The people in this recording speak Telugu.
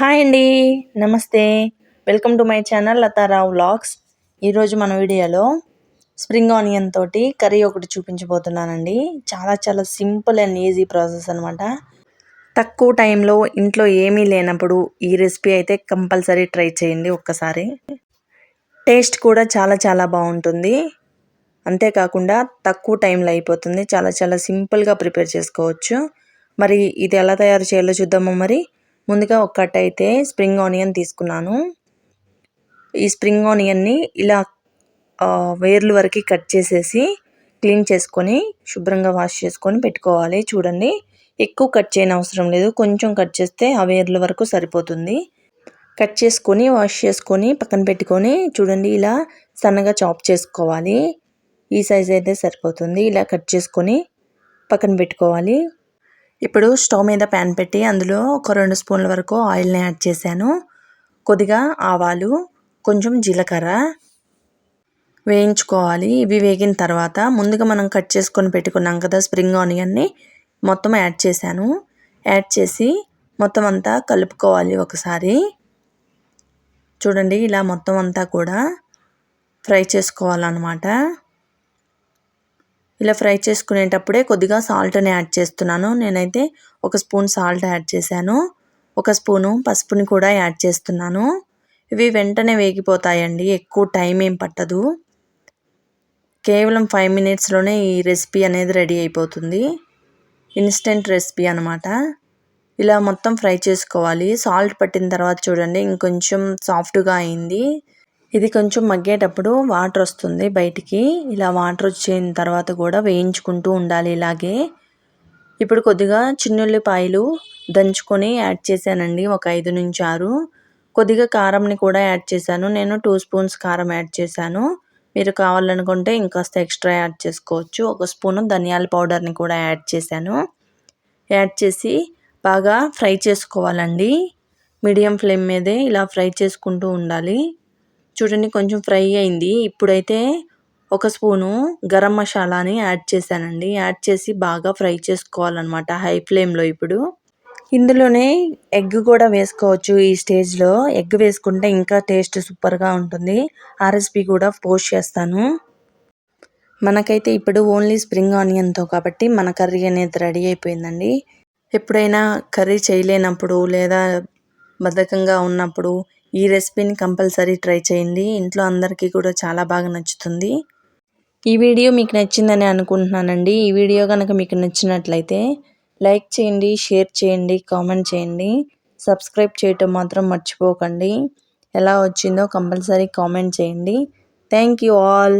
హాయ్ అండి. నమస్తే. Welcome to my channel Latha Rao vlogs. ఈరోజు మన వీడియోలో స్ప్రింగ్ ఆనియన్ తోటి కర్రీ ఒకటి చూపించబోతున్నానండి. చాలా చాలా సింపుల్ అండ్ ఈజీ ప్రాసెస్ అనమాట తక్కువ టైంలో ఇంట్లో ఏమీ లేనప్పుడు ఈ రెసిపీ అయితే కంపల్సరీ ట్రై చేయండి ఒక్కసారి. టేస్ట్ కూడా చాలా చాలా బాగుంటుంది. అంతేకాకుండా తక్కువ టైంలో అయిపోతుంది. చాలా చాలా సింపుల్గా ప్రిపేర్ చేసుకోవచ్చు. మరి ఇది ఎలా తయారు చేయాలో చూద్దామా మరి? ముందుగా ఒక కట్ అయితే స్ప్రింగ్ ఆనియన్ తీసుకున్నాను. ఈ స్ప్రింగ్ ఆనియన్ని ఇలా వేర్లు వరకు కట్ చేసేసి క్లీన్ చేసుకొని శుభ్రంగా వాష్ చేసుకొని పెట్టుకోవాలి. చూడండి ఎక్కువ కట్ చేయని అవసరం లేదు. కొంచెం కట్ చేస్తే ఆ వేర్ల వరకు సరిపోతుంది. కట్ చేసుకొని వాష్ చేసుకొని పక్కన పెట్టుకొని చూడండి ఇలా సన్నగా చాప్ చేసుకోవాలి. ఈ సైజ్ అయితే సరిపోతుంది. ఇలా కట్ చేసుకొని పక్కన పెట్టుకోవాలి. ఇప్పుడు స్టవ్ మీద ప్యాన్ పెట్టి అందులో ఒక రెండు స్పూన్ల వరకు ఆయిల్ని యాడ్ చేశాను. కొద్దిగా ఆవాలు కొంచెం జీలకర్ర వేయించుకోవాలి. ఇవి వేగిన తర్వాత ముందుగా మనం కట్ చేసుకొని పెట్టుకున్నాం కదా స్ప్రింగ్ ఆనియన్ని మొత్తం యాడ్ చేశాను. యాడ్ చేసి మొత్తం అంతా కలుపుకోవాలి ఒకసారి. చూడండి ఇలా మొత్తం అంతా కూడా ఫ్రై చేసుకోవాలన్నమాట. ఇలా ఫ్రై చేసుకునేటప్పుడే కొద్దిగా సాల్ట్ని యాడ్ చేస్తున్నాను. నేనైతే ఒక స్పూన్ సాల్ట్ యాడ్ చేశాను. ఒక స్పూను పసుపుని కూడా యాడ్ చేస్తున్నాను. ఇవి వెంటనే వేగిపోతాయండి. ఎక్కువ టైం ఏం పట్టదు. కేవలం ఫైవ్ మినిట్స్లోనే ఈ రెసిపీ అనేది రెడీ అయిపోతుంది. ఇన్స్టెంట్ రెసిపీ అనమాట ఇలా మొత్తం ఫ్రై చేసుకోవాలి. సాల్ట్ పట్టిన తర్వాత చూడండి ఇంకొంచెం సాఫ్ట్గా అయింది. ఇది కొంచెం మగ్గేటప్పుడు వాటర్ వస్తుంది బయటికి. ఇలా వాటర్ వచ్చిన తర్వాత కూడా వేయించుకుంటూ ఉండాలి ఇలాగే. ఇప్పుడు కొద్దిగా చిన్నుల్లిపాయలు దంచుకొని యాడ్ చేశానండి ఒక ఐదు నుంచి ఆరు. కొద్దిగా కారంని కూడా యాడ్ చేశాను. నేను టూ స్పూన్స్ కారం యాడ్ చేశాను. మీరు కావాలనుకుంటే ఇంకాస్త ఎక్స్ట్రా యాడ్ చేసుకోవచ్చు. ఒక స్పూను ధనియాల పౌడర్ని కూడా యాడ్ చేశాను. యాడ్ చేసి బాగా ఫ్రై చేసుకోవాలండి. మీడియం ఫ్లేమ్ మీదే ఇలా ఫ్రై చేసుకుంటూ ఉండాలి. చూడండి కొంచెం ఫ్రై అయింది. ఇప్పుడైతే ఒక స్పూను గరం మసాలాని యాడ్ చేశానండి. యాడ్ చేసి బాగా ఫ్రై చేసుకోవాలన్నమాట హై ఫ్లేమ్లో ఇప్పుడు. ఇందులోనే ఎగ్ కూడా వేసుకోవచ్చు ఈ స్టేజ్లో. ఎగ్ వేసుకుంటే ఇంకా టేస్ట్ సూపర్గా ఉంటుంది. ఆ రెసిపీ కూడా పోస్ట్ చేస్తాను. మనకైతే ఇప్పుడు ఓన్లీ స్ప్రింగ్ ఆనియన్తో కాబట్టి మన కర్రీ అనేది రెడీ అయిపోయిందండి. ఎప్పుడైనా కర్రీ చేయలేనప్పుడు లేదా బద్ధకంగా ఉన్నప్పుడు ఈ రెసిపీని కంపల్సరీ ట్రై చేయండి. ఇంట్లో అందరికీ కూడా చాలా బాగా నచ్చుతుంది. ఈ వీడియో మీకు నచ్చిందని అనుకుంటున్నానండి. ఈ వీడియో కనుక మీకు నచ్చినట్లయితే లైక్ చేయండి షేర్ చేయండి కామెంట్ చేయండి. సబ్స్క్రైబ్ చేయటం మాత్రం మర్చిపోకండి. ఎలా వచ్చిందో కంపల్సరీ కామెంట్ చేయండి. Thank you all.